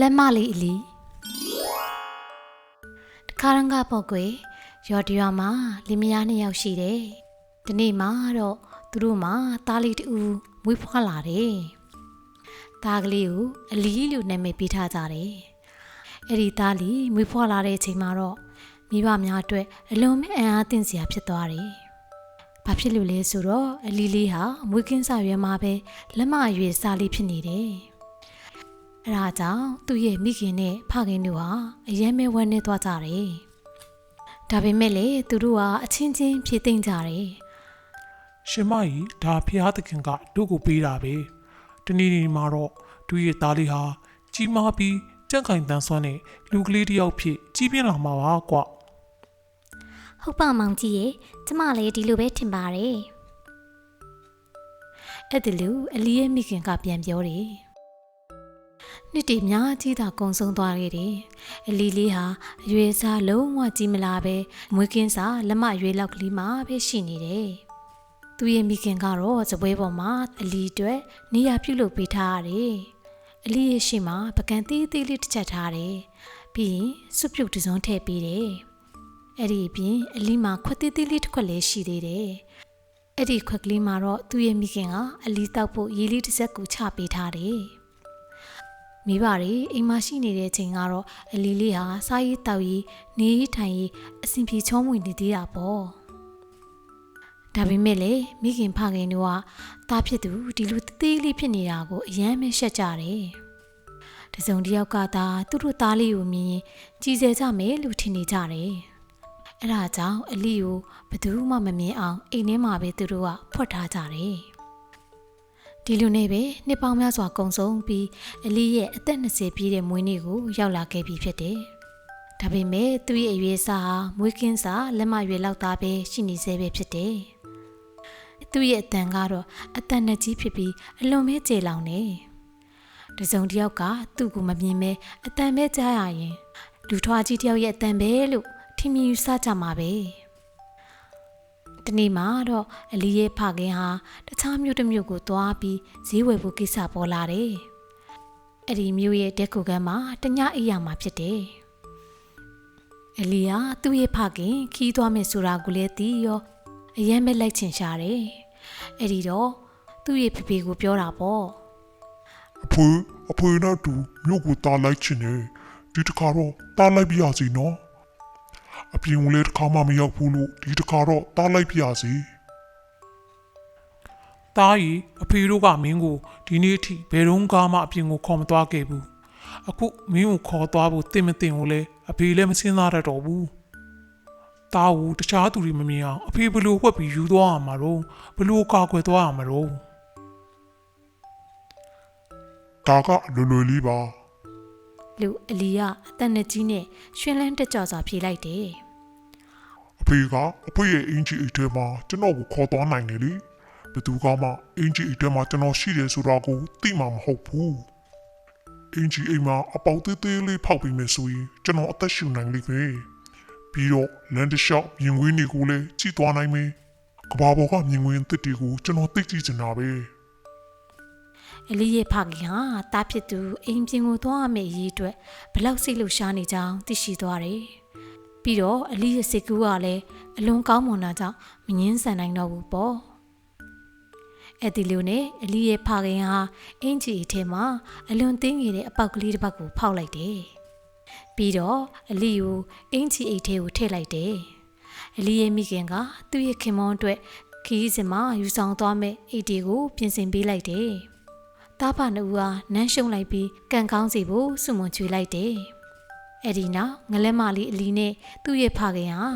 လက်မလေးအလီတခါရန်ကပေါ့ကွယ်ရော်ဒီယာမှာလင်မယားနှစ်ယောက်ရှိတယ်ဒီနေ့မှာတော့သူတို့မှာသားလေးတူမွေးဖွားလာတယ်သားကလေးကိုအလီလို့နာမည်ပေးထားကြတယ်အဲ့ဒီသားလေးမွေးဖွားလာတဲ့အချိန်မှာတော့မိဘများအတွက်အလွန်မဲ့အံ့အားသင့်စရာဖြစ်သွားတယ်ဘာဖြစ်လို့လဲဆိုတော့အလီလေးဟာမွေးကင်းစရွယ်မှာပဲလက်မရွယ်စားလေးဖြစ်နေတယ်။ အဲဒါကြောင့်သူ့ရဲ့မိခင်နဲ့ဖခင်တို့ဟာအယမ်းမဲဝမ်းနေသွားကြတယ်။ဒါပေမဲ့လေသူတို့ဟာအချင်းချင်းဖြည့်သိမ့်ကြတယ်ရှင်မကြီးဒါဖျားသခင်ကတို့ကိုပေးတာပဲတနေ့နေ့မှာတော့သူရဲ့သားလေးဟာကြီးမားပြီးကြက်ကင်တန်းစွမ်းတဲ့လူကလေးတစ်ယောက်ဖြစ်ကြီးပြင်းလာမှာပါကွာဟုတ်ပါမောင်ကြီးရေကျမလည်းဒီလိုပဲထင်ပါတယ်။အဲ့ဒီလိုအလီရဲ့မိခင်ကပြန်ပြောတယ်။ နှစ်တည်များကြီးသာကုံဆုံးသွားခဲ့တယ်။အလီလေးဟာအရွယ်စားလုံးဝကြီးမလာပဲမွေးကင်းစားလက်မရွယ်လောက်ကလေးမှပဲရှိနေတယ်။သူရဲ့မိခင်ကတော့စပွဲပေါ်မှာအလီအတွက်နေရာပြုလုပ်ပေးထားရတယ်။အလီရဲ့ရှေ့မှာပကံသေးသေးလေးတစ်ချက်ထားတယ်။ပြီးရင်စွပ်ပြုတ်တစ်စုံထည့်ပေးတယ်။အဲ့ဒီအပြင်အလီမှာခွက်သေးသေးလေးတစ်ခွက်လည်းရှိသေးတယ်။အဲ့ဒီခွက်ကလေးမှာတော့သူ့ရဲ့မိခင်ကအလီတောက်ဖို့ရေလေးတစ်စက်ကိုချပေးထားတယ်။ မိဘတွေအိမ်မှာရှိနေတဲ့အချိန်ကတော့အလီလေးဟာစားရေးတောက်ရေးနေရေးထိုင်ရေးအဆင်ပြေချောမွေနေသေးတာပေါ့။ဒါပေမဲ့လေမိခင်ဖခင်တို့ကသားဖြစ်သူဒီလိုသေးသေးလေးဖြစ်နေတာကိုအယမ်းပဲရှက်ကြတယ်။တစုံတစ်ယောက်ကသာသူတို့သားလေးကိုမြင်ရင်ကြည်စဲကြမယ်လို့ထင်နေကြတယ်။အဲဒါကြောင့်အလီကိုဘယ်သူမှမမြင်အောင်အိမ်ထဲမှာပဲသူတို့ကဖွက်ထားကြတယ်။ ဒီလိုနဲ့ပဲနှစ်ပေါင်းများစွာကုံဆုံးပြီးအလီရဲ့အသက်20ပြည့်တဲ့မွေးနေ့ကိုရောက်လာခဲ့ပြီဖြစ်တယ်။ဒါပေမဲ့သူ့ရဲ့အရွယ်စားဟာမွေးကင်းစားလက်မရွယ်လောက်သားပဲရှိနေသေးပဲဖြစ်တယ်။သူ့ရဲ့အတန်ကတော့အတန်နဲ့ကြီးဖြစ်ပြီးအလွန်ပဲကြေလောင်နေ။တစုံတစ်ယောက်ကသူ့ကိုမမြင်မဲအတန်ပဲကြားရရင်လူထွားကြီးတစ်ယောက်ရဲ့အတန်ပဲလို့ထင်မြင်ယူဆကြမှာပဲ။ ဒီနေ့မှာတော့အလီရဲ့ဖခင်ဟာတခြားမြို့တစ်မြို့ကိုသွားပြီးဈေးဝယ်ဖို့ကိစ္စပေါ်လာတယ်။အဲ့ဒီမြို့ရဲ့တက်ကူကမ်းမှာတညအိပ်ရမှာဖြစ်တယ်။အလီဟာသူ့ရဲ့ဖခင်ခီးသွားမယ်ဆိုတာကိုလည်းသိရောအယမ်းပဲလိုက်ချင်ရှာတယ်။အဲ့ဒီတော့သူ့ရဲ့ဖေဖေကိုပြောတာပေါ့အဖေအဖေနဲ့တူမြို့ကိုတားလိုက်ချင်တယ်ဒီတစ်ခါတော့တားလိုက်ပြရစီနော် အပြင်ကလေးတစ်ခါမှမရောက်ဘူးလို့ဒီတစ်ခါတော့တားလိုက်ပြရစီသားကြီးအဖေတို့ကမင်းကိုဒီနေ့အထိဘယ်တော့မှအပြင်ကိုခေါ်မသွားခဲ့ဘူးအခုမင်းကိုခေါ်သွားဖို့တင်မတင်ကိုလည်းအဖေလည်းမစင်းစားတတ်တော့ဘူးတားကိုတခြားသူတွေမမြင်အောင်အဖေဘလို့ဝက်ပြီးယူသွားရမှာတော့ဘလို့ကာကွယ်သွားရမှာတော့ဒါကလွယ်လွယ်လေးပါလူအလီကအသက်နဲ့ကြီးနဲ့ရှင်လန်းတက်ကြွစွာဖြေလိုက်တယ်အ ဖေကအဖေရဲ့အင်ဂျီအိတ်ထဲမှာကျွန်တော်ကိုခေါ်သွားနိုင်တယ်လေဘယ်သူကမှအင်ဂျီအိတ်ထဲမှာကျွန်တော်ရှိတယ်ဆိုတာကိုသိမှာမဟုတ်ဘူးအင်ဂျီအိတ်မှာအပေါက်သေးသေးလေးဖောက်ပြီးမယ်ဆိုရင်ကျွန်တော်အသက်ရှူနိုင်လိမ့်မယ်ပြီးတော့လန်ဒရှော့မြင်ကွင်းတွေကိုလည်းကြည့်သွားနိုင်မယ်ကဘာပေါ်ကမြင်ကွင်းတစ်တွေကိုကျွန်တော်သိကြည့်နေတာပဲအလီရဲ့ဖခင်ဟာတားဖြစ်သူအိမ်ပြင်ကိုသွားရမယ့်အရေးအတွက်ဘလောက်စိတ်လှုပ်ရှားနေကြောင်းသိရှိသွားတယ်။ ပြီးတော့အလီရဲ့စိတ်ကူးကလည်းအလွန်ကောင်းမွန်တာကြောင့်မငင်းဆန်နိုင်တော့ဘူးပေါ့။အဲ့ဒီလိုနဲ့အလီရဲ့ဖခင်ဟာအင်ဂျီအထဲမှာအလွန်တင်းငယ်တဲ့အပေါက်ကလေးတစ်ပတ်ကိုဖောက်လိုက်တယ်။ပြီးတော့အလီကိုအင်ဂျီအိတ်ထဲကိုထည့်လိုက်တယ်။အလီရဲ့မိခင်ကသူ့ရဲ့ခင်မွန်းအတွက်ခီးစင်မှာယူဆောင်သွားမဲ့အိတ်တွေကိုပြင်ဆင်ပေးလိုက်တယ်။တားဖာနှူဟာနန်းရှုံလိုက်ပြီးကန်ကောင်းစီဖို့စုမွန်ချွေလိုက်တယ်။ အဲ့ဒီနောက်ငလဲမလေးအလီနဲ့သူ့ရဲ့ဖခင်ဟာ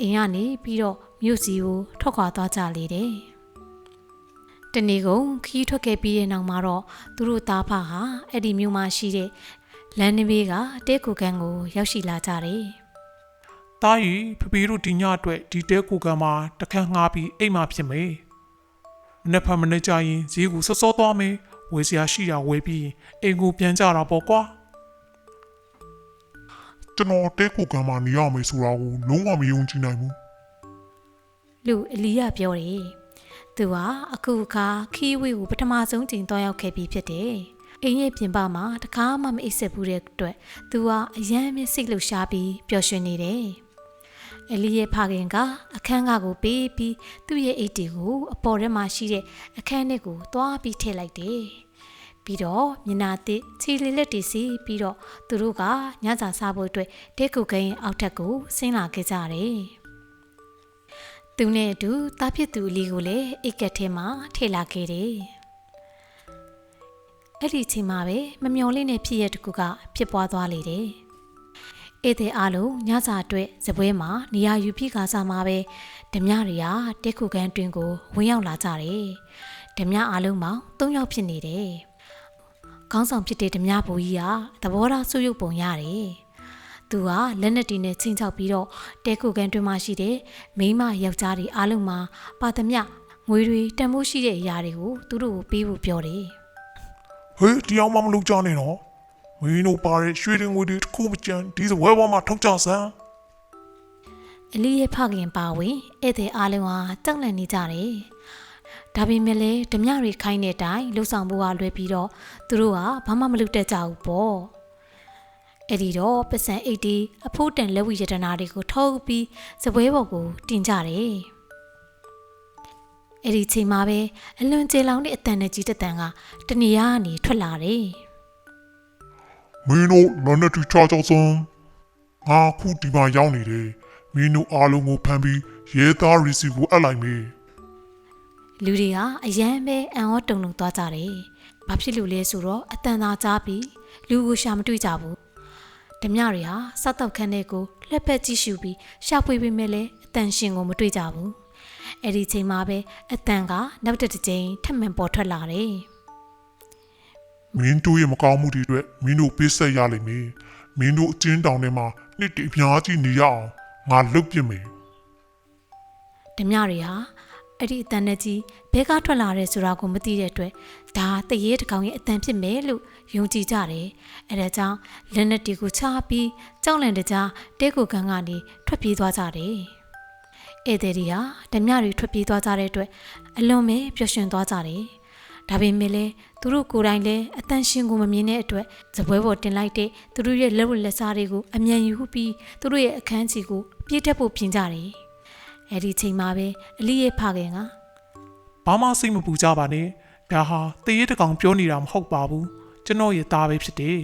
အိမ်ကနေပြီးတော့မြို့စီကိုထွက်ခွာသွားကြလေတယ်။တနေ့ကုန်ခီးထွက်ခဲ့ပြီးတဲ့နောက်မှာတော့သူတို့တားဖာဟာအဲ့ဒီမြို့မှာရှိတဲ့လမ်းနဘေးကတဲကူကန်ကိုရောက်ရှိလာကြတယ်တားကြီးဖဖေတို့ဒီညအတွက်ဒီတဲကိုကံမှာတခန်းငှားပြီးအိမ်မှာဖြစ်မေမနေ့ဖက်မနေ့ကျရင်ဈေးကိုစောစောသွားမေဝယ်စရာရှိတာဝယ်ပြီးအိမ်ကိုပြန်ကြတာပေါ့ကွာ ကျွန်တော်တဲကိုကံမှာနေရမယ်ဆိုတာကိုလုံးဝမယုံကြည်နိုင်ဘူး။လူအလီယာပြောတယ်။သူဟာအခုအခါခီးဝေးကိုပထမဆုံးချိန်တွားရောက်ခဲ့ပြီးဖြစ်တယ်အိမ်ရဲ့ပြင်ပမှာတကားမှမအိပ်စက်ဘူးတဲ့အတွက်သူကအယမ်းမြစိတ်လှုပ်ရှားပြီးပျော်ရွှင်နေတယ်။အလီရဲ့ဖခင်ကအခန်းကကိုပေးပြီးသူ့ရဲ့အိတ်တွေကိုအပေါ်ထဲမှာရှိတဲ့အခန်းထဲကိုသွားပြီးထည့်လိုက်တယ်။ ပြီးတော့မျက်နာသစ်ခြေလေးလက်တွေစီပြီးတော့သူတို့ကညစာစားဖို့အတွက်တဲကုတ်ကိန်းအောက်ထပ်ကိုဆင်းလာခဲ့ကြတယ်။သူနဲ့အတူတားဖြစ်သူအလီကိုလည်းအိတ်ကက်ထဲမှာထည့်လာခဲ့တယ်။အဲ့ဒီအချိန်မှာပဲမမျော်လင့်တဲ့ဖြစ်ရတစ်ခုကဖြစ်ပွားသွားလေတယ်။ဧည့်သည်အားလုံးညစာအတွက်ဇပွဲမှာနေရာယူပြီးကစားမှာပဲဓမြတွေကတက်ခုကန်တွင်ကိုဝင်ရောက်လာကြတယ်။ဓမြအားလုံးပေါင်း၃ယောက်ဖြစ်နေတယ်။ ခေါင်းဆောင်ဖြစ်တဲ့ဓမြဘူကြီးကသဘောထားဆုပ်ယုပ်ပုံရတယ်။သူကလက်နက်တီနဲ့ချင်းချောက်ပြီးတော့တဲခုကန်တွင်မှရှိတဲ့မိန်းမယောက်ျားတွေအားလုံးမှာပါသမျှငွေတွေတန်ဖိုးရှိတဲ့အရာတွေကိုသူတို့ကိုပေးဖို့ပြောတယ်။ဟေးတရားမှမလုပ်ကြနဲ့နော်မင်းတို့ပါတဲ့ရွှေတင်ငွေတွေတစ်ခုမကြမ်းဒီစဝဲပေါ်မှာထုတ်ကြစမ်းအလီရဲ့ဖခင်ပါဝင်ဧည့်သည်အားလုံးဟာတောက်လန့်နေကြတယ်။ ဒါပေမဲ့လည်းဓမြတွေခိုင်းတဲ့အတိုင်းလှုပ်ဆောင်ဖို့ကလွယ်ပြီးတော့သူတို့ကဘာမှမလုပ်တတ်ကြဘူးပေါ့။အဲ့ဒီတော့ပစံအိတ်ဒီအဖိုးတန်လက်ဝိရတနာတွေကိုထုတ်ပြီးစပွဲပေါ်ကိုတင်ကြတယ်။အဲ့ဒီချိန်မှာပဲအလွန်ကျေလောင်တဲ့အတန်နဲ့ကြီးတစ်တန်ကတနေရာကနေထွက်လာတယ်။မင်းတို့လက်နဲ့တူချကြစမ်းငါခုဒီမှာရောက်နေတယ်မင်းတို့အားလုံးကိုဖမ်းပြီးရဲသားရီစီကိုအပ်လိုက်မေး လူတွေကအယမ်းပဲအံ့ဩတုန်လှုပ်သွားကြတယ်။ဘာဖြစ်လို့လဲဆိုတော့အတန်သာကြားပြီးလူကိုရှာမတွေ့ကြဘူး။ဓမြတွေဟာစောက်တော့ခန်းထဲကိုလက်ဖက်ကြည့်ရှုပြီးရှာဖွေပေမဲ့လည်းအတန်ရှင်ကိုမတွေ့ကြဘူး။အဲ့ဒီချိန်မှာပဲအတန်ကနောက်တစ်ကြိမ်ထပ်မံပေါ်ထွက်လာတယ်မင်းတို့ရဲ့မကောင်းမှုတွေအတွက်မင်းတို့ပေးဆက်ရလိမ့်မယ်မင်းတို့အချင်းတောင်ထဲမှာနှစ်တည်းအများကြီးနေရအောင်ငါလုတ်ပြမယ်။ဓမြတွေဟာ အဲ့ဒီအတန်နဲ့ကြီးဘဲကထွက်လာတယ်ဆိုတာကိုမသိတဲ့အတွက်ဒါတရေတကောင်ရဲ့အတန်ဖြစ်မယ်လို့ယုံကြည်ကြတယ်။အဲဒါကြောင့်လက်နက်တီကိုချပြီးကြောက်လန့်တကြားတဲကိုကန်ကနေထွက်ပြေးသွားကြတယ်။ဧည့်သည်တွေဟာဓမြတွေထွက်ပြေးသွားကြတဲ့အတွက်အလွန်ပဲပျော်ရွှင်သွားကြတယ်။ဒါပေမဲ့လည်းသူတို့ကိုယ်တိုင်လည်းအတန်ရှင်ကိုမမြင်တဲ့အတွက်ဇပွဲပေါ်တင်လိုက်တဲ့သူတို့ရဲ့လက်ဝတ်လက်စားတွေကိုအမြန်ယူပြီးသူတို့ရဲ့အခန်းကြီးကိုပြေးတက်ဖို့ပြင်ကြတယ်။ အဲဒီချိန်မှာပဲအလီရဲ့ဖခင်ကဘာမှစိတ်မပူကြပါနဲ့ဒါဟာတရေတကောင်ပြောနေတာမဟုတ်ပါဘူးကျွန်တော်ရဲ့သားပဲဖြစ်တယ်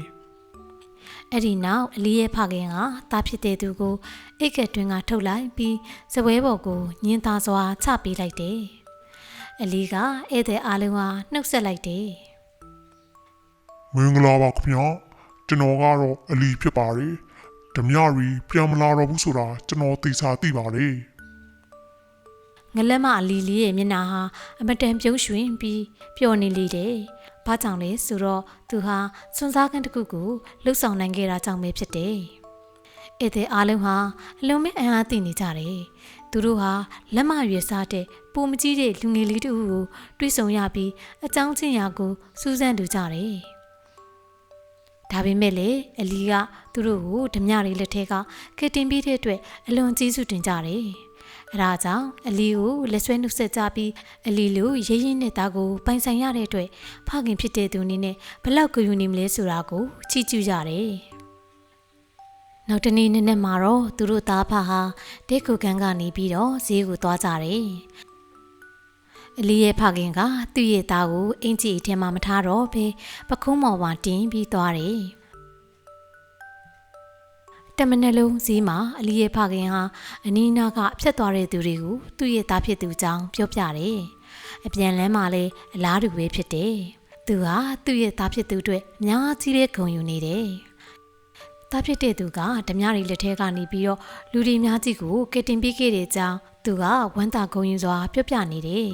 အဲ့ဒီနောက်အလီရဲ့ဖခင်ကတားဖြစ်တဲ့သူကိုအိတ်ကက်တွင်ကထုတ်လိုက်ပြီးစပွဲပေါ်ကိုညင်သာစွာချပေးလိုက်တယ်။အလီကဧည့်သည်အားလုံးဟာနှုတ်ဆက်လိုက်တယ်မင်္ဂလာပါခင်ဗျာကျွန်တော်ကတော့အလီဖြစ်ပါတယ်ဓမြရီပြန်မလာတော့ဘူးဆိုတာကျွန်တော်သိစားသိပါတယ်။ ငလက်မအလီလေးရဲ့မျက်နှာဟာအမတန်ပြုံးရွှင်ပြီးပျော်နေလေတယ်။ဘာကြောင့်လဲဆိုတော့သူဟာစွန်းစားခန်းတစ်ခုကိုလှုပ်ဆောင်နိုင်ခဲ့တာကြောင့်ပဲဖြစ်တယ်။ဧည့်သည်အားလုံးဟာအလုံးမဲ့အံ့အားသင့်နေကြတယ်။သူတို့ဟာလက်မရွယ်စားတဲ့ပုံမကြီးတဲ့လူငယ်လေးတို့ကိုတွေ့ဆုံရပြီးအကြောင်းချင်းရာကိုစူးစမ်းတူကြတယ်။ဒါပေမဲ့လေအလီကသူတို့ကိုဓမြတွေလက်ထက်ကကတင်ပြီးတဲ့အတွက်အလွန်ကျေးဇူးတင်ကြတယ်။ အဲဒါကြောင့်အလီကိုလက်ဆွဲနှုတ်ဆက်ကြပြီးအလီလိုရဲရင်နဲ့သားကိုပိုင်ဆိုင်ရတဲ့အတွက်ဖခင်ဖြစ်တဲ့သူအနေနဲ့ဘလောက်ကြယူနေမလဲဆိုတာကိုချီးကျူးကြတယ်။နောက်တနေ့နေ့နဲ့မှာတော့သူတို့သားဖဟာတဲကူကန်ကနေပြီးတော့ဈေးကိုသွားကြတယ်။အလီရဲ့ဖခင်ကသူ့ရဲ့သားကိုအင်ကြီးအထဲမှာမထားတော့ဘဲပခုံးမော်ဝါတင်းပြီးသွားတယ်။ တမနက်လုံးဈေးမှာအလီရဲ့ဖခင်ဟာအနီးနားကဖြတ်သွားတဲ့သူတွေကိုသူ့ရဲ့သားဖြစ်သူအကြောင်းပြောပြတယ်။အပြန်လမ်းမှာလည်းအလားတူပဲဖြစ်တယ်။သူဟာသူ့ရဲ့သားဖြစ်သူအတွက်အများကြီးပဲဂုဏ်ယူနေတယ်။သားဖြစ်တဲ့သူကဓမြရီလက်ထဲကနေပြီးတော့လူတွေများကြီးကိုကတင်ပေးခဲ့တဲ့အကြောင်းသူကဝမ်းသာဂုဏ်ယူစွာပြောပြနေတယ်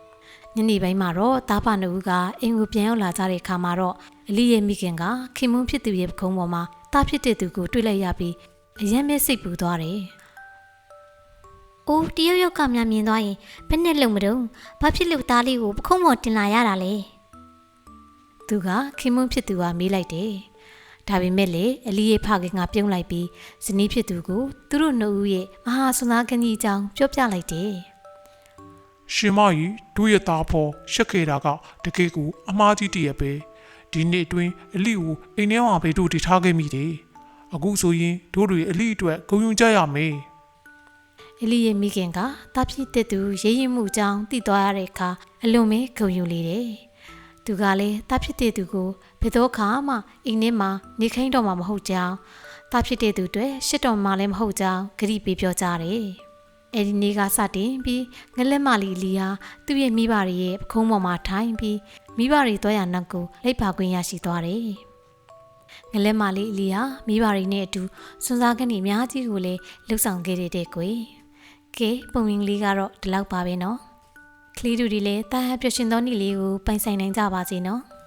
။ညနေပိုင်းမှာတော့တားဖနဦးကအင်ကိုပြန်ရောက်လာကြတဲ့အခါမှာတော့အလီရဲ့မိခင်ကခင်မွန်းဖြစ်သူရဲ့ပခုံးပေါ်မှာ တားဖြစ်တဲ့သူကိုတွေ့လိုက်ရပြီးအယမ်းပဲစိတ်ပူသွားတယ်။အိုးတရုတ်ရောက်ကများမြင်သွားရင်ဘယ်နဲ့လုံမတော့ဘာဖြစ်လို့သားလေးကိုပခုံးပေါ်တင်လာရတာလဲ။သူကခင်မွန်းဖြစ်သူကမေးလိုက်တယ်။ဒါပေမဲ့လေအလီရဲ့ဖခင်ကပြုံးလိုက်ပြီးဇနီးဖြစ်သူကိုသူတို့နှစ်ဦးရဲ့မဟာဆွမ်းသားကကြီးအကြောင်းပြောပြလိုက်တယ်။ရှင်မကြီးတို့ရဲ့သားဖော်ရှက်ခဲ့တာကတကယ်ကိုအမားကြီးတည်းရဲ့ပဲ ဒီနေ့အတွင်းအလိကိုအိမ်ထဲမှာပဲတို့တည်ထားခဲ့မိတယ်အခုဆိုရင်တို့တွေအလိအတွက်ဂုံယုံကြရမယ်အလီရဲ့မိခင်ကတာဖြစ်တဲ့သူရေးရင်မှုအကြောင်းသိသွားရတဲ့အခါအလွန်ပဲဂုဏ်ယူလေတယ်။သူကလည်းတာဖြစ်တဲ့သူကိုဘယ်တော့ခါမှအိမ်ထဲမှာနေခိုင်းတော့မှမဟုတ်ကြောင်းတာဖြစ်တဲ့သူတွေရှစ်တော်မှလည်းမဟုတ်ကြောင်းဂရိပေးပြောကြတယ်။အဲဒီနေ့ကစတင်ပြီးငလက်မလီလီဟာသူ့ရဲ့မိဘတွေရဲ့ပခုံးပေါ်မှာထိုင်ပြီး မိဘတွေသွားရနောက်ကိုလိုက်ပါခွင့်ရရှိသွားတယ်။ငလက်မလေးအလီဟာမိဘတွေနဲ့အတူစွန်စားကနေအများကြီးကိုလည်းလှုပ်ဆောင်ခဲ့တဲ့ကွယ်။ကဲပုံရင်းလေးကတော့ဒီလောက်ပါပဲနော်။ကလေးတို့ဒီလည်းတာဟပျော်ရှင်သောနေ့လေးကိုပိုင်ဆိုင်နိုင်ကြပါစေနော်။